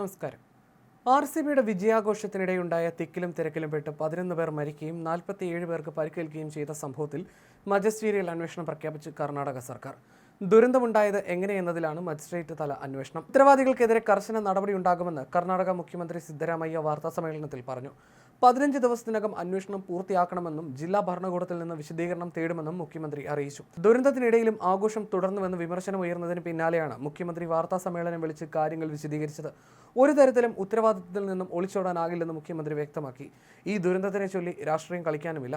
നമസ്കാരം. R C ബിയുടെ വിജയാഘോഷത്തിനിടെയുണ്ടായ തിക്കിലും തിരക്കിലും പെട്ട് പതിനൊന്ന് പേർ മരിക്കുകയും നാൽപ്പത്തിയേഴ് പേർക്ക് പരിക്കേൽക്കുകയും ചെയ്ത സംഭവത്തിൽ മജിസ്ട്രീരിയൽ അന്വേഷണം പ്രഖ്യാപിച്ച് കർണാടക സർക്കാർ. ദുരന്തമുണ്ടായത് എങ്ങനെയെന്നതിലാണ് മജിസ്ട്രേറ്റ് തല അന്വേഷണം. ഉത്തരവാദികൾക്കെതിരെ കർശന നടപടിയുണ്ടാകുമെന്ന് കർണാടക മുഖ്യമന്ത്രി സിദ്ധരാമയ്യ വാർത്താസമ്മേളനത്തിൽ പറഞ്ഞു. പതിനഞ്ച് ദിവസത്തിനകം അന്വേഷണം പൂർത്തിയാക്കണമെന്നും ജില്ലാ ഭരണകൂടത്തിൽ നിന്ന് വിശദീകരണം തേടുമെന്നും മുഖ്യമന്ത്രി അറിയിച്ചു. ദുരന്തത്തിനിടയിലും ആഘോഷം തുടർന്നുവെന്ന് വിമർശനം ഉയർന്നതിന് പിന്നാലെയാണ് മുഖ്യമന്ത്രി വാർത്താ സമ്മേളനം വിളിച്ച് കാര്യങ്ങൾ വിശദീകരിച്ചത്. ഒരു തരത്തിലും ഉത്തരവാദിത്തത്തിൽ നിന്നും ഒളിച്ചോടാനാകില്ലെന്ന് മുഖ്യമന്ത്രി വ്യക്തമാക്കി. ഈ ദുരന്തത്തിനെ ചൊല്ലി രാഷ്ട്രീയം കളിക്കാനുമില്ല.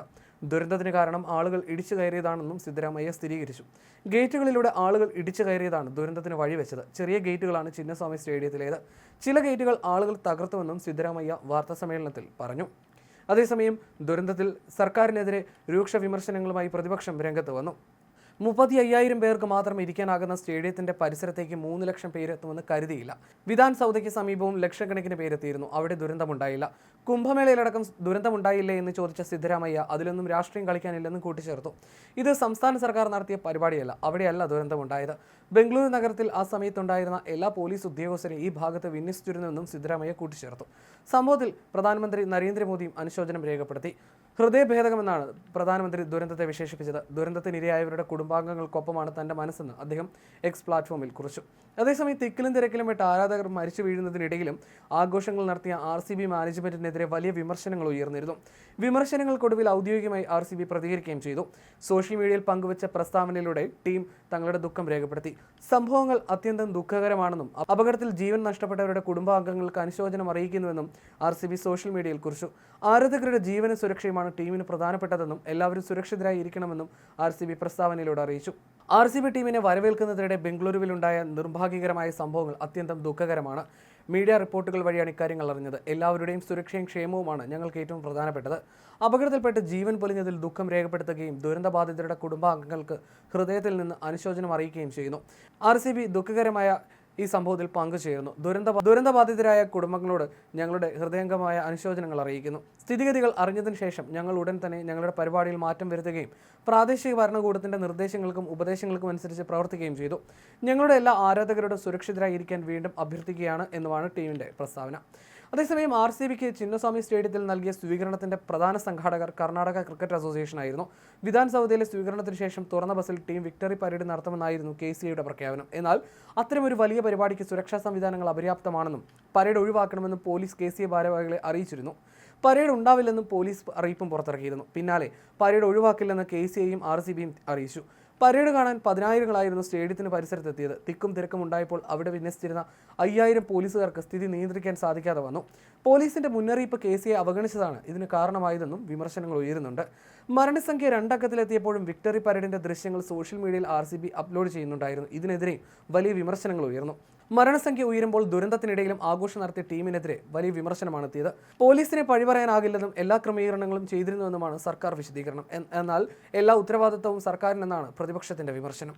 ദുരന്തത്തിന് കാരണം ആളുകൾ ഇടിച്ചു കയറിയതാണെന്നും സിദ്ധരാമയ്യ സ്ഥിരീകരിച്ചു. ഗേറ്റുകളിലൂടെ ആളുകൾ ഇടിച്ചു കയറിയതാണ് ദുരന്തത്തിന് വഴിവെച്ചത്. ചെറിയ ഗേറ്റുകളാണ് ചിന്നസ്വാമി സ്റ്റേഡിയത്തിലേത്. ചില ഗേറ്റുകൾ ആളുകൾ തകർത്തുവെന്നും സിദ്ധരാമയ്യ വാർത്താസമ്മേളനത്തിൽ പറഞ്ഞു. അതേസമയം ദുരന്തത്തിൽ സർക്കാരിനെതിരെ രൂക്ഷ വിമർശനങ്ങളുമായി പ്രതിപക്ഷം രംഗത്ത് വന്നു. മുപ്പത്തി അയ്യായിരം പേർക്ക് മാത്രം ഇരിക്കാനാകുന്ന സ്റ്റേഡിയത്തിന്റെ പരിസരത്തേക്ക് മൂന്ന് ലക്ഷം പേരെത്തുമെന്ന് കരുതിയില്ല. വിധാൻ സൗദയ്ക്ക് സമീപവും ലക്ഷക്കണക്കിന് പേരെത്തിയിരുന്നു. അവിടെ ദുരന്തമുണ്ടായില്ല. കുംഭമേളയിലടക്കം ദുരന്തമുണ്ടായില്ലേ എന്ന് ചോദിച്ച സിദ്ധരാമയ്യ അതിലൊന്നും രാഷ്ട്രീയം കളിക്കാനില്ലെന്നും കൂട്ടിച്ചേർത്തു. ഇത് സംസ്ഥാന സർക്കാർ നടത്തിയ പരിപാടിയല്ല. അവിടെയല്ല ദുരന്തമുണ്ടായത്. ബംഗളൂരു നഗരത്തിൽ ആ സമയത്തുണ്ടായിരുന്ന എല്ലാ പോലീസ് ഉദ്യോഗസ്ഥരെയും ഈ ഭാഗത്ത് വിന്യസിച്ചിരുന്നുവെന്നും സിദ്ധരാമയ്യ കൂട്ടിച്ചേർത്തു. സംഭവത്തിൽ പ്രധാനമന്ത്രി നരേന്ദ്രമോദിയും അനുശോചനം രേഖപ്പെടുത്തി. ഹൃദയഭേദകമെന്നാണ് പ്രധാനമന്ത്രി ദുരന്തത്തെ വിശേഷിപ്പിച്ചത്. ദുരന്തത്തിനിരയായവരുടെ കുടുംബാംഗങ്ങൾക്കൊപ്പമാണ് തന്റെ മനസ്സെന്ന് അദ്ദേഹം എക്സ് പ്ലാറ്റ്ഫോമിൽ കുറിച്ചു. അതേസമയം തിക്കിലും തിരക്കിലും വിട്ട് ആരാധകർ മരിച്ചു വീഴുന്നതിനിടയിലും ആഘോഷങ്ങൾ നടത്തിയ ആർ സി ബി മാനേജ്മെന്റിനെതിരെ വലിയ വിമർശനങ്ങൾ ഉയർന്നിരുന്നു. വിമർശനങ്ങൾക്കൊടുവിൽ ഔദ്യോഗികമായി ആർ സി ബി പ്രതികരിക്കുകയും ചെയ്തു. സോഷ്യൽ മീഡിയയിൽ പങ്കുവച്ച പ്രസ്താവനയിലൂടെ ടീം തങ്ങളുടെ ദുഃഖം രേഖപ്പെടുത്തി. സംഭവങ്ങൾ അത്യന്തം ദുഃഖകരമാണെന്നും അപകടത്തിൽ ജീവൻ നഷ്ടപ്പെട്ടവരുടെ കുടുംബാംഗങ്ങൾക്ക് അനുശോചനം അറിയിക്കുന്നുവെന്നും ആർ സോഷ്യൽ മീഡിയയിൽ കുറിച്ചു. ആരാധകരുടെ ജീവന സുരക്ഷയുമാണ് ടീമിന് പ്രധാനപ്പെട്ടതെന്നും എല്ലാവരും സുരക്ഷിതരായി ഇരിക്കണമെന്നും ആർ സി ബി പ്രസ്താവനയിലൂടെ അറിയിച്ചു. ആർ സി ബി ടീമിനെ വരവേൽക്കുന്നതിനിടെ ബംഗളൂരുവിലുണ്ടായ നിർഭാഗ്യകരമായ സംഭവങ്ങൾ അത്യന്തം ദുഃഖകരമാണ്. മീഡിയ റിപ്പോർട്ടുകൾ വഴിയാണ് ഇക്കാര്യങ്ങൾ അറിഞ്ഞത്. എല്ലാവരുടെയും സുരക്ഷയും ക്ഷേമവുമാണ് ഞങ്ങൾക്ക് ഏറ്റവും പ്രധാനപ്പെട്ടത്. അപകടത്തിൽപ്പെട്ട് ജീവൻ പൊലിഞ്ഞതിൽ ദുഃഖം രേഖപ്പെടുത്തുകയും ദുരന്തബാധിതരുടെ കുടുംബാംഗങ്ങൾക്ക് ഹൃദയത്തിൽ നിന്ന് അനുശോചനം അറിയിക്കുകയും ചെയ്യുന്നു. ആർ സി ബി ദുഃഖകരമായ ഈ സംഭവത്തിൽ പങ്കുചേരുന്നു. ദുരന്ത ദുരന്തബാധിതരായ കുടുംബങ്ങളോട് ഞങ്ങളുടെ ഹൃദയംഗമായ അനുശോചനങ്ങൾ അറിയിക്കുന്നു. സ്ഥിതിഗതികൾ അറിഞ്ഞതിന് ശേഷം ഞങ്ങൾ ഉടൻ തന്നെ ഞങ്ങളുടെ പരിപാടിയിൽ മാറ്റം വരുത്തുകയും പ്രാദേശിക ഭരണകൂടത്തിന്റെ നിർദ്ദേശങ്ങൾക്കും ഉപദേശങ്ങൾക്കും അനുസരിച്ച് പ്രവർത്തിക്കുകയും ചെയ്തു. ഞങ്ങളുടെ എല്ലാ ആരാധകരോടും സുരക്ഷിതരായിരിക്കാൻ വീണ്ടും അഭ്യർത്ഥിക്കുകയാണ് എന്നുമാണ് ടീമിന്റെ പ്രസ്താവന. അതേസമയം ആർ സി ബിക്ക് ചിന്നസ്വാമി സ്റ്റേഡിയത്തിൽ നൽകിയ സ്വീകരണത്തിന്റെ പ്രധാന സംഘാടകർ കർണാടക ക്രിക്കറ്റ് അസോസിയേഷൻ ആയിരുന്നു. വിധാൻ സൗദയിലെ സ്വീകരണത്തിന് ശേഷം തുറന്ന ബസ്സിൽ ടീം വിക്ടറി പരേഡ് നടത്തുമെന്നായിരുന്നു കെ സി ഐയുടെ പ്രഖ്യാപനം. എന്നാൽ അത്തരമൊരു വലിയ പരിപാടിക്ക് സുരക്ഷാ സംവിധാനങ്ങൾ അപര്യാപ്തമാണെന്നും പരേഡ് ഒഴിവാക്കണമെന്നും പോലീസ് കെ സി ഐ ഭാരവാഹികളെ അറിയിച്ചിരുന്നു. പരേഡ് ഉണ്ടാവില്ലെന്നും പോലീസ് അറിയിപ്പും പുറത്തിറക്കിയിരുന്നു. പിന്നാലെ പരേഡ് ഒഴിവാക്കില്ലെന്ന് കെ സി ഐയും ആർ സി ബിയും അറിയിച്ചു. പരേഡ് കാണാൻ പതിനായിരങ്ങളായിരുന്നു സ്റ്റേഡിയത്തിന് പരിസരത്തെത്തിയത്. തിക്കും തിരക്കും ഉണ്ടായപ്പോൾ അവിടെ വിന്യസിച്ചിരുന്ന അയ്യായിരം പോലീസുകാർക്ക് സ്ഥിതി നിയന്ത്രിക്കാൻ സാധിക്കാതെ വന്നു. പോലീസിന്റെ മുന്നറിയിപ്പ് കേസിയെ അവഗണിച്ചതാണ്. ഇതിന് കാരണമായതെന്നും വിമർശനങ്ങൾ ഉയരുന്നുണ്ട്. മരണസംഖ്യ രണ്ടക്കത്തിലെത്തിയപ്പോഴും വിക്ടറി പരേഡിന്റെ ദൃശ്യങ്ങൾ സോഷ്യൽ മീഡിയയിൽ ആർ അപ്ലോഡ് ചെയ്യുന്നുണ്ടായിരുന്നു. ഇതിനെതിരെ വലിയ വിമർശനങ്ങൾ ഉയർന്നു. മരണസംഖ്യ ഉയരുമ്പോൾ ദുരന്തത്തിനിടയിലും ആഘോഷം നടത്തിയ ടീമിനെതിരെ വലിയ വിമർശനമാണ് എത്തിയത് പോലീസിനെ പഴിപറയാനാകില്ലെന്നും എല്ലാ ക്രമീകരണങ്ങളും ചെയ്തിരുന്നുവെന്നുമാണ് സർക്കാർ വിശദീകരണം. എന്നാൽ എല്ലാ ഉത്തരവാദിത്വവും സർക്കാരിനെന്നാണ് പ്രതിപക്ഷത്തിന്റെ വിമർശനം.